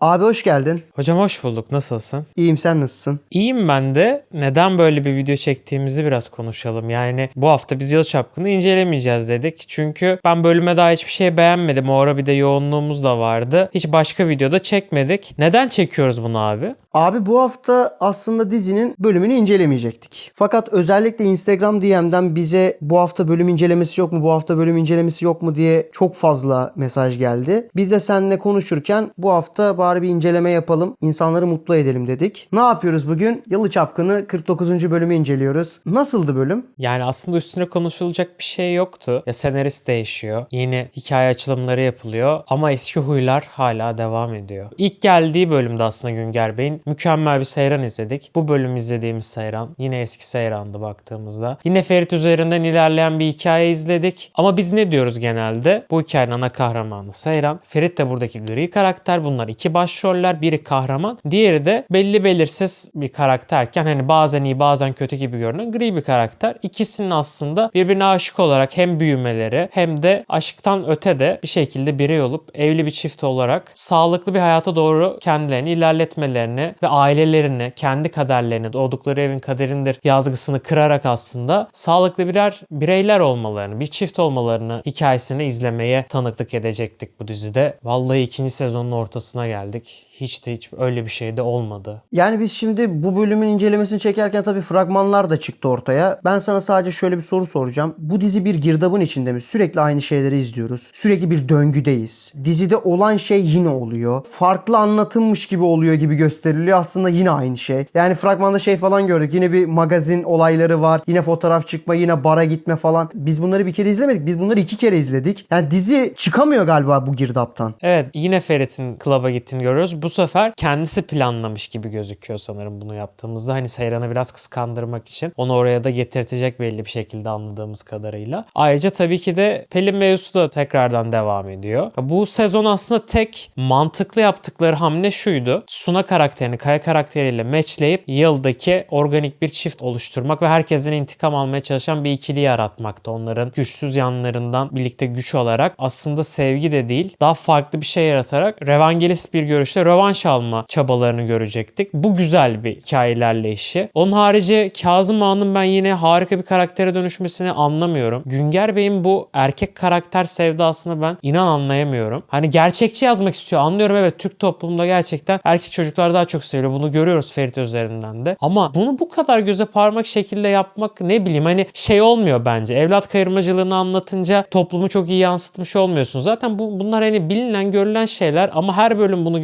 Abi hoş geldin. Hocam hoş bulduk. Nasılsın? İyiyim sen nasılsın? İyiyim ben de. Neden böyle bir video çektiğimizi biraz konuşalım. Yani bu hafta biz Yalı Çapkın'ı incelemeyeceğiz dedik. Çünkü ben bölüme daha hiçbir şey beğenmedim. O ara bir de yoğunluğumuz da vardı. Hiç başka videoda çekmedik. Neden çekiyoruz bunu abi? Abi bu hafta aslında dizinin bölümünü incelemeyecektik. Fakat özellikle Instagram DM'den bize bu hafta bölüm incelemesi yok mu, bu hafta bölüm incelemesi yok mu diye çok fazla mesaj geldi. Biz de seninle konuşurken bu hafta bari bir inceleme yapalım, insanları mutlu edelim dedik. Ne yapıyoruz bugün? Yalı Çapkını 49. bölümü inceliyoruz. Nasıldı bölüm? Yani aslında üstüne konuşulacak bir şey yoktu. Ya senarist değişiyor. Yeni hikaye açılımları yapılıyor. Ama eski huylar hala devam ediyor. İlk geldiği bölümde aslında Günger Bey'in mükemmel bir seyran izledik. Bu bölüm izlediğimiz seyran yine eski seyrandı baktığımızda. Yine Ferit üzerinden ilerleyen bir hikaye izledik. Ama biz ne diyoruz genelde? Bu hikayenin ana kahramanı Seyran. Ferit de buradaki gri karakter. Bunlar iki başroller. Biri kahraman. Diğeri de belli belirsiz bir karakterken hani bazen iyi bazen kötü gibi görünen gri bir karakter. İkisinin aslında birbirine aşık olarak hem büyümeleri hem de aşktan öte de bir şekilde birey olup evli bir çift olarak sağlıklı bir hayata doğru kendilerini ilerletmelerini ve ailelerini, kendi kaderlerini, doğdukları evin kaderindir yazgısını kırarak aslında sağlıklı birer bireyler olmalarını, bir çift olmalarını hikayesini izlemeye tanıklık edecektik bu dizide. Vallahi ikinci sezonun ortasına geldik. Hiç de hiç öyle bir şey de olmadı. Yani biz şimdi bu bölümün incelemesini çekerken tabii fragmanlar da çıktı ortaya. Ben sana sadece şöyle bir soru soracağım. Bu dizi bir girdabın içinde mi? Sürekli aynı şeyleri izliyoruz. Sürekli bir döngüdeyiz. Dizide olan şey yine oluyor. Farklı anlatılmış gibi oluyor gibi gösteriliyor. Aslında yine aynı şey. Yani fragmanda şey falan gördük. Yine bir magazin olayları var. Yine fotoğraf çıkma, yine bara gitme falan. Biz bunları bir kere izlemedik. Biz bunları iki kere izledik. Yani dizi çıkamıyor galiba bu girdaptan. Evet yine Ferit'in klaba gittiğini görüyoruz. Bu sefer kendisi planlamış gibi gözüküyor sanırım bunu yaptığımızda. Hani Seyran'ı biraz kıskandırmak için onu oraya da getirtecek belli bir şekilde anladığımız kadarıyla. Ayrıca tabii ki de Pelin mevzusu da tekrardan devam ediyor. Bu sezon aslında tek mantıklı yaptıkları hamle şuydu. Suna karakterini Kaya karakteriyle matchleyip yıldaki organik bir çift oluşturmak ve herkesten intikam almaya çalışan bir ikili yaratmakta. Onların güçsüz yanlarından birlikte güç olarak aslında sevgi de değil daha farklı bir şey yaratarak revangelist bir görüşte rövanş alma çabalarını görecektik. Bu güzel bir hikaye ilerleyişi. Onun harici Kazım Ağa'nın ben yine harika bir karaktere dönüşmesini anlamıyorum. Günger Bey'in bu erkek karakter sevdasını ben inan anlayamıyorum. Hani gerçekçi yazmak istiyor anlıyorum evet Türk toplumunda gerçekten erkek çocuklar daha çok seviyor. Bunu görüyoruz Ferit üzerinden de. Ama bunu bu kadar göze parmak şekilde yapmak ne bileyim hani şey olmuyor bence. Evlat kayırmacılığını anlatınca toplumu çok iyi yansıtmış olmuyorsun. Zaten bu, bunlar hani bilinen görülen şeyler ama her bölüm bunu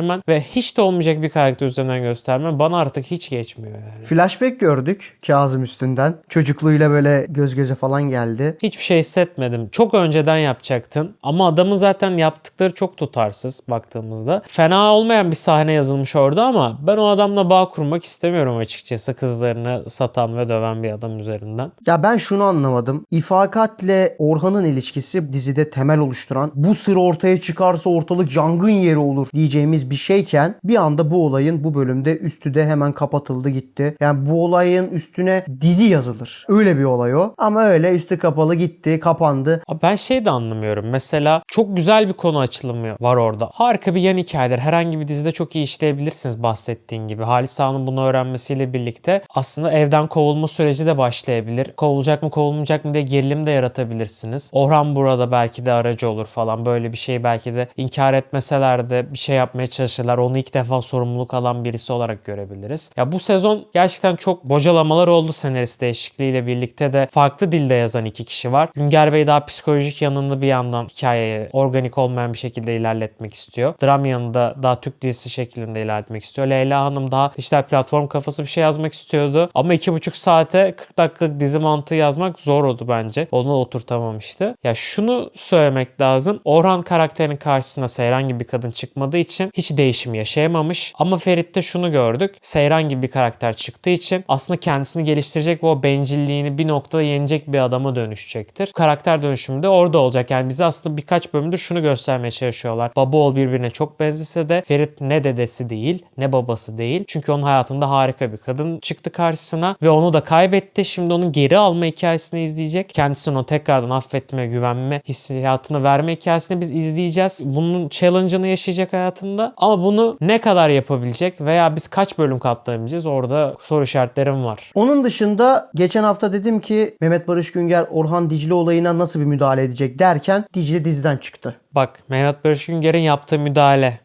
göstermen ve hiç de olmayacak bir karakter üzerinden göstermen bana artık hiç geçmiyor yani. Flashback gördük Kazım üstünden. Çocukluğuyla böyle göz göze falan geldi. Hiçbir şey hissetmedim. Çok önceden yapacaktın ama adamın zaten yaptıkları çok tutarsız baktığımızda. Fena olmayan bir sahne yazılmış orada ama ben o adamla bağ kurmak istemiyorum açıkçası kızlarını satan ve döven bir adam üzerinden. Ya ben şunu anlamadım. İfakat'le Orhan'ın ilişkisi dizide temel oluşturan bu sır ortaya çıkarsa ortalık yangın yeri olur diyeceğimiz bir şeyken bir anda bu olayın bu bölümde üstü de hemen kapatıldı gitti. Yani bu olayın üstüne dizi yazılır. Öyle bir olay o. Ama öyle üstü kapalı gitti, kapandı. Abi Ben şey de anlamıyorum. Mesela çok güzel bir konu açılımı var orada. Harika bir yan hikayedir. Herhangi bir dizide çok iyi işleyebilirsiniz bahsettiğin gibi. Halis Ağa'nın bunu öğrenmesiyle birlikte aslında evden kovulma süreci de başlayabilir. Kovulacak mı kovulmayacak mı diye gerilim de yaratabilirsiniz. Orhan burada belki de aracı olur falan. Böyle bir şeyi belki de inkar etmeseler de bir şey yapmaya çalışırlar. Onu ilk defa sorumluluk alan birisi olarak görebiliriz. Ya bu sezon gerçekten çok bocalamalar oldu senarist değişikliğiyle birlikte de farklı dilde yazan iki kişi var. Günger Bey daha psikolojik yanını bir yandan hikayeyi organik olmayan bir şekilde ilerletmek istiyor. Dram yanında daha Türk dizisi şeklinde ilerletmek istiyor. Leyla Hanım daha dijital platform kafası bir şey yazmak istiyordu. Ama iki buçuk saate 40 dakikalık dizi mantığı yazmak zor oldu bence. Onu oturtamamıştı. Ya şunu söylemek lazım. Orhan karakterinin karşısına Seyran gibi bir kadın çıkmadığı için hiç değişim yaşayamamış. Ama Ferit'te şunu gördük. Seyran gibi bir karakter çıktığı için aslında kendisini geliştirecek ve o bencilliğini bir noktada yenecek bir adama dönüşecektir. Karakter dönüşümü de orada olacak. Yani bize aslında birkaç bölümdür şunu göstermeye çalışıyorlar. Baba oğul birbirine çok benzese de Ferit ne dedesi değil ne babası değil. Çünkü onun hayatında harika bir kadın çıktı karşısına ve onu da kaybetti. Şimdi onun geri alma hikayesini izleyecek. Kendisini onu tekrardan affetme, güvenme hissiyatını verme hikayesini biz izleyeceğiz. Bunun challenge'ını yaşayacak hayatında aslında. Ama bunu ne kadar yapabilecek veya biz kaç bölüm katlayabileceğiz orada soru işaretlerim var. Onun dışında geçen hafta dedim ki Mehmet Barış Günger Orhan Dicle olayına nasıl bir müdahale edecek derken Dicle diziden çıktı. Bak Mehmet Barış Günger'in yaptığı müdahale.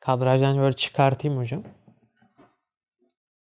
Kadrajdan böyle çıkartayım hocam.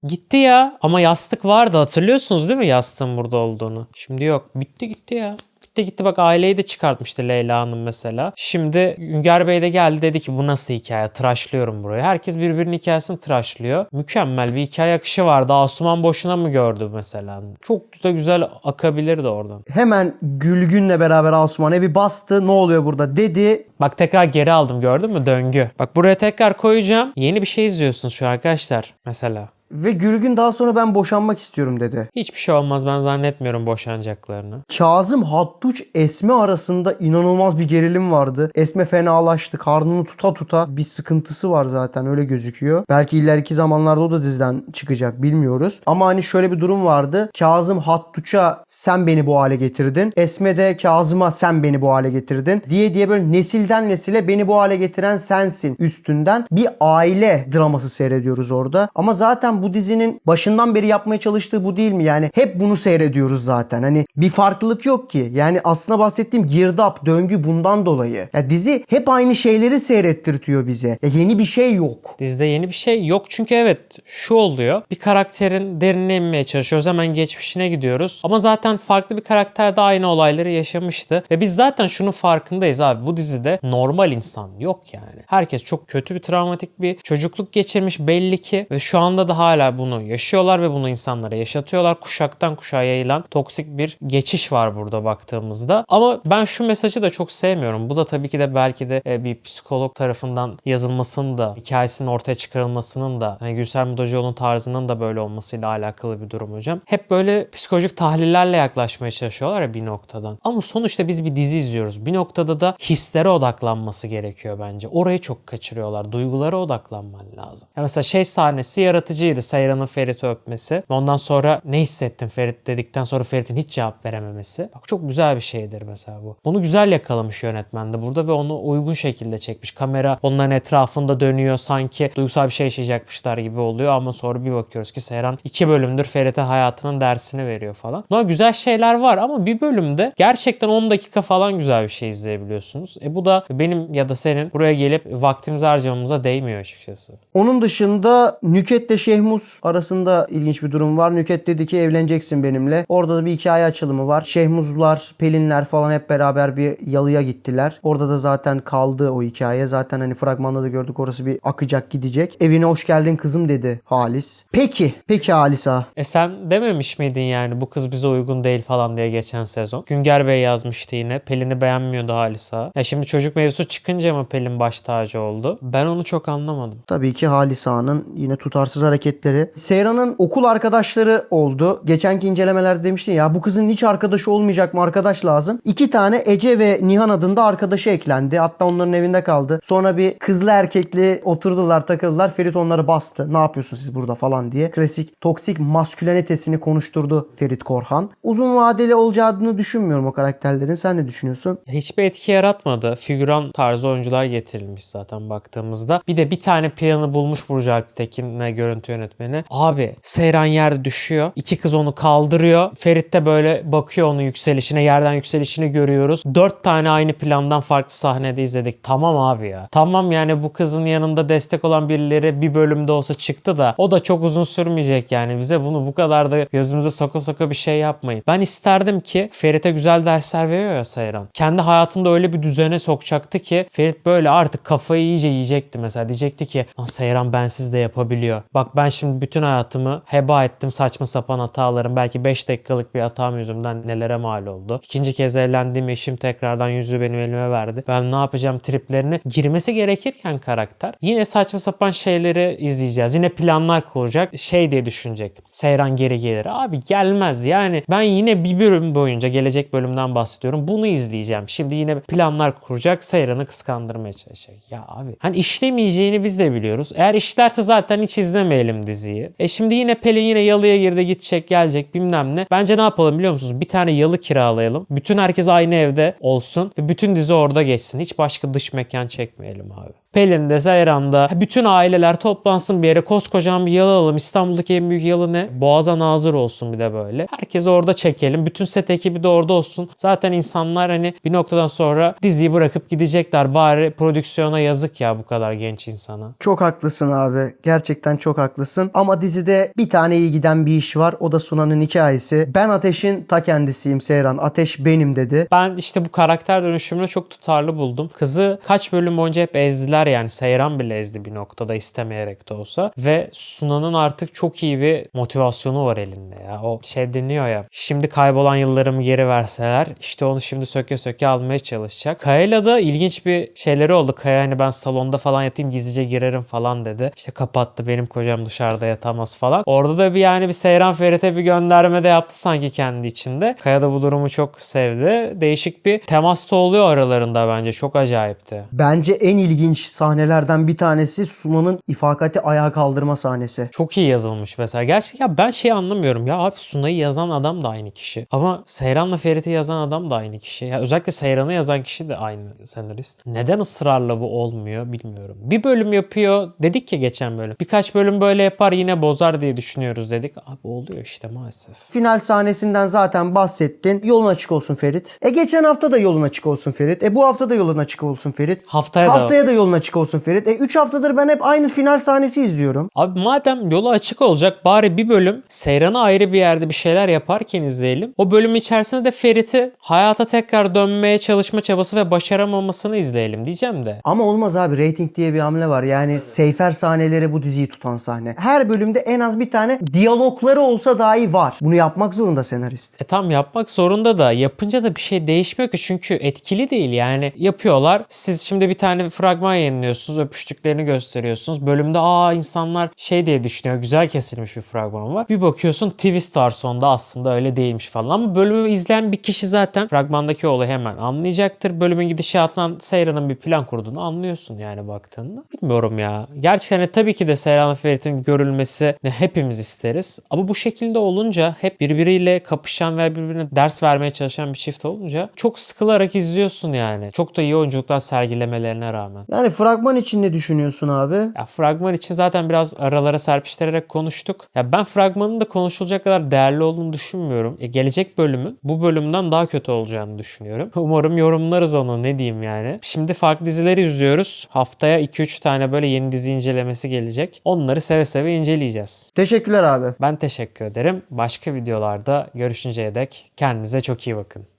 Gitti ya. Ama yastık vardı hatırlıyorsunuz değil mi yastığın burada olduğunu? Şimdi yok. Bitti gitti ya. Gitti gitti bak aileyi de çıkartmıştı Leyla Hanım mesela. Şimdi Günger Bey de geldi dedi ki bu nasıl hikaye? Tıraşlıyorum burayı. Herkes birbirinin hikayesini tıraşlıyor. Mükemmel bir hikaye akışı vardı. Asuman boşuna mı gördü mesela? Çok da güzel akabilirdi oradan. Hemen Gülgün'le beraber Asuman'a bir bastı. Ne oluyor burada dedi. Bak tekrar geri aldım gördün mü döngü. Bak buraya tekrar koyacağım. Yeni bir şey izliyorsunuz şu arkadaşlar mesela. Ve Gülgün daha sonra ben boşanmak istiyorum dedi. Hiçbir şey olmaz ben zannetmiyorum boşanacaklarını. Kazım Hattuç Esme arasında inanılmaz bir gerilim vardı. Esme fenalaştı. Karnını tuta tuta bir sıkıntısı var zaten öyle gözüküyor. Belki ileriki zamanlarda o da diziden çıkacak bilmiyoruz. Ama hani şöyle bir durum vardı. Kazım Hattuç'a sen beni bu hale getirdin. Esme de Kazım'a sen beni bu hale getirdin. Diye diye böyle nesilden nesile beni bu hale getiren sensin üstünden bir aile draması seyrediyoruz orada. Ama bu dizinin başından beri yapmaya çalıştığı bu değil mi? Yani hep bunu seyrediyoruz zaten. Hani bir farklılık yok ki. Yani aslında bahsettiğim girdap, döngü bundan dolayı. Ya dizi hep aynı şeyleri seyrettirtiyor bize. Ya yeni bir şey yok. Dizide yeni bir şey yok çünkü evet şu oluyor. Bir karakterin derinine inmeye çalışıyoruz. Hemen geçmişine gidiyoruz. Ama zaten farklı bir karakter de aynı olayları yaşamıştı. Ve biz zaten şunun farkındayız abi. Bu dizide normal insan yok yani. Herkes çok kötü bir travmatik bir çocukluk geçirmiş belli ki. Ve şu anda da hala bunu yaşıyorlar ve bunu insanlara yaşatıyorlar. Kuşaktan kuşağa yayılan toksik bir geçiş var burada baktığımızda. Ama ben şu mesajı da çok sevmiyorum. Bu da tabii ki de belki de e, bir psikolog tarafından yazılmasının da hikayesinin ortaya çıkarılmasının da hani Gülsel Mudacıoğlu'nun tarzının da böyle olmasıyla alakalı bir durum hocam. Hep böyle psikolojik tahlillerle yaklaşmaya çalışıyorlar ya bir noktadan. Ama sonuçta biz bir dizi izliyoruz. Bir noktada da hislere odaklanması gerekiyor bence. Orayı çok kaçırıyorlar. Duygulara odaklanman lazım. Ya mesela şey sahnesi yaratıcıydı. Seyran'ın Ferit'i öpmesi. Ondan sonra ne hissettin Ferit dedikten sonra Ferit'in hiç cevap verememesi. Bak çok güzel bir şeydir mesela bu. Bunu güzel yakalamış yönetmen de burada ve onu uygun şekilde çekmiş. Kamera onların etrafında dönüyor sanki duygusal bir şey yaşayacakmışlar gibi oluyor ama sonra bir bakıyoruz ki Seyran iki bölümdür Ferit'e hayatının dersini veriyor falan. Buna güzel şeyler var ama bir bölümde gerçekten 10 dakika falan güzel bir şey izleyebiliyorsunuz. E bu da benim ya da senin buraya gelip vaktimizi harcamamıza değmiyor açıkçası. Onun dışında Nüket'le Şehmus arasında ilginç bir durum var. Nüket dedi ki evleneceksin benimle. Orada da bir hikaye açılımı var. Şehmuzlar, Pelinler falan hep beraber bir yalıya gittiler. Orada da zaten kaldı o hikaye. Zaten hani fragmanda da gördük orası bir akacak gidecek. Evine hoş geldin kızım dedi Halis. Peki. Peki Halis ağa. E sen dememiş miydin yani bu kız bize uygun değil falan diye geçen sezon? Günger Bey yazmıştı yine. Pelin'i beğenmiyordu Halisa. Ya şimdi çocuk mevzusu çıkınca mı Pelin baş tacı oldu? Ben onu çok anlamadım. Tabii ki Halis Ağa'nın yine tutarsız hareketleri. Seyran'ın okul arkadaşları oldu. Geçenki incelemelerde demiştin ya bu kızın hiç arkadaşı olmayacak mı arkadaş lazım. İki tane Ece ve Nihan adında arkadaşı eklendi. Hatta onların evinde kaldı. Sonra bir kızlı erkekli oturdular takıldılar. Ferit onları bastı. Ne yapıyorsun siz burada falan diye. Klasik toksik maskülenitesini konuşturdu Ferit Korhan. Uzun vadeli olacağını düşünmüyorum o karakterlerin. Sen ne düşünüyorsun? Hiçbir etki yaratmadı. Figüran tarzı oyuncular getirilmiş zaten baktığımızda. Bir de bir tane planı bulmuş Burcu Alptekin'le görüntü yönetmeni. Abi Seyran yerde düşüyor. İki kız onu kaldırıyor. Ferit de böyle bakıyor onun yükselişine. Yerden yükselişini görüyoruz. Dört tane aynı plandan farklı sahnede izledik. Tamam abi ya. Tamam yani bu kızın yanında destek olan birileri bir bölümde olsa çıktı da o da çok uzun sürmeyecek yani. Bize bunu bu kadar da gözümüze soka soka bir şey yapmayın. Ben isterdim ki Ferit'e güzel dersler veriyor ya Seyran. Kendi hayatında öyle bir düzene sokacaktı ki Ferit böyle artık kafayı iyice yiyecekti mesela. Diyecekti ki "Lan Seyran bensiz de yapabiliyor. Bak ben şimdi bütün hayatımı heba ettim saçma sapan hatalarım. Belki 5 dakikalık bir hatam yüzümden nelere mal oldu. İkinci kez evlendiğim eşim tekrardan yüzü benim elime verdi. Ben ne yapacağım triplerine girmesi gerekirken karakter yine saçma sapan şeyleri izleyeceğiz. Yine planlar kuracak. Şey diye düşünecek. Seyran geri gelir. Abi gelmez yani ben yine bir bölüm boyunca gelecek bölümden bahsediyorum. Bunu izleyeceğim. Şimdi yine planlar kuracak. Seyran'ı kıskandırmaya çalışacak. Ya abi hani işlemeyeceğini biz de biliyoruz. Eğer işlerse zaten hiç izlemeyelim diziyi. E şimdi yine Pelin yine yalıya girdi gidecek gelecek bilmem ne. Bence ne yapalım biliyor musunuz? Bir tane yalı kiralayalım. Bütün herkes aynı evde olsun ve bütün dizi orada geçsin. Hiç başka dış mekan çekmeyelim abi. Pelin de Seyran da bütün aileler toplansın bir yere koskocaman bir yalı alalım. İstanbul'daki en büyük yalı ne? Boğaz'a nazır olsun bir de böyle. Herkesi orada çekelim. Bütün set ekibi de orada olsun. Zaten insanlar hani bir noktadan sonra diziyi bırakıp gidecekler. Bari prodüksiyona yazık ya bu kadar genç insana. Çok haklısın abi. Gerçekten çok haklısın. Ama dizide bir tane iyi giden bir iş var. O da Sunan'ın hikayesi. Ben Ateş'in ta kendisiyim Seyran. Ateş benim dedi. Ben işte bu karakter dönüşümünü çok tutarlı buldum. Kızı kaç bölüm boyunca hep ezdiler yani. Seyran bile ezdi bir noktada istemeyerek de olsa. Ve Sunan'ın artık çok iyi bir motivasyonu var elinde ya. O şey deniyor ya. Şimdi kaybolan yıllarımı geri verseler işte onu şimdi söke söke almaya çalışacak. Kaya'yla da ilginç bir şeyleri oldu. Kaya hani ben salonda falan yatayım gizlice girerim falan dedi. İşte kapattı benim kocam dışarıda yatamaz falan. Orada da bir yani bir Seyran Ferit'e bir gönderme de yaptı sanki kendi içinde. Kaya da bu durumu çok sevdi. Değişik bir temas da oluyor aralarında bence. Çok acayipti. Bence en ilginç sahnelerden bir tanesi Sunan'ın ifakati ayağa kaldırma sahnesi. Çok iyi yazılmış mesela. Gerçekten ben şey anlamıyorum ya abi Sunay'ı yazan adam da aynı kişi. Ama Seyran'la Ferit'i yazan adam da aynı kişi. Ya özellikle Seyran'ı yazan kişi de aynı senarist. Neden ısrarla bu olmuyor bilmiyorum. Bir bölüm yapıyor dedik ya geçen bölüm. Birkaç bölüm böyle yapar yine bozar diye düşünüyoruz dedik. Abi oluyor işte maalesef. Final sahnesinden zaten bahsettin. Yolun açık olsun Ferit. E geçen hafta da yolun açık olsun Ferit. E bu hafta da yolun açık olsun Ferit. Haftaya da Haftaya da yolun açık olsun Ferit. E 3 haftadır ben hep aynı final sahnesi izliyorum. Abi madem yolu açık olacak bari bir bölüm Seyran'a ayrı bir yerde bir şeyler yaparken izleyelim. O bölüm içerisinde de Ferit'i hayata tekrar dönmeye çalışma çabası ve başaramamasını izleyelim diyeceğim de. Ama olmaz abi rating diye bir hamle var. Yani Seyfer sahneleri bu diziyi tutan sahne. Her bölümde en az bir tane diyalogları olsa dahi var. Bunu yapmak zorunda senarist. E tam yapmak zorunda da yapınca da bir şey değişmiyor ki çünkü etkili değil yani yapıyorlar. Siz şimdi bir tane fragman yayınlıyorsunuz öpüştüklerini gösteriyorsunuz. Bölümde aa insanlar şey diye düşünüyor güzel kesilmiş bir fragman var. Bir bakıyorsun twist var sonunda aslında öyle değilmiş falan ama bölümü izleyen bir kişi zaten fragmandaki olayı hemen anlayacaktır. Bölümün gidişatından Seyran'ın bir plan kurduğunu anlıyorsun yani baktığında. Bilmiyorum ya. Gerçekten hani tabii ki de Seyran Ferit'in görülmesi hepimiz isteriz. Ama bu şekilde olunca hep birbiriyle kapışan ve birbirine ders vermeye çalışan bir çift olunca çok sıkılarak izliyorsun yani. Çok da iyi oyunculuklar sergilemelerine rağmen. Yani fragman için ne düşünüyorsun abi? Ya fragman için zaten biraz aralara serpiştirerek konuştuk. Ya ben fragmanın da konuşulacak kadar değerli olduğunu düşünmüyorum. E, gelecek bölümün bu bölümden daha kötü olacağını düşünüyorum. Umarım yorumlarız onu ne diyeyim yani. Şimdi farklı dizileri izliyoruz. Haftaya 2-3 tane böyle yeni dizi incelemesi gelecek. Onları seve seve inceleyeceğiz. Teşekkürler abi. Ben teşekkür ederim. Başka videolarda görüşünceye dek kendinize çok iyi bakın.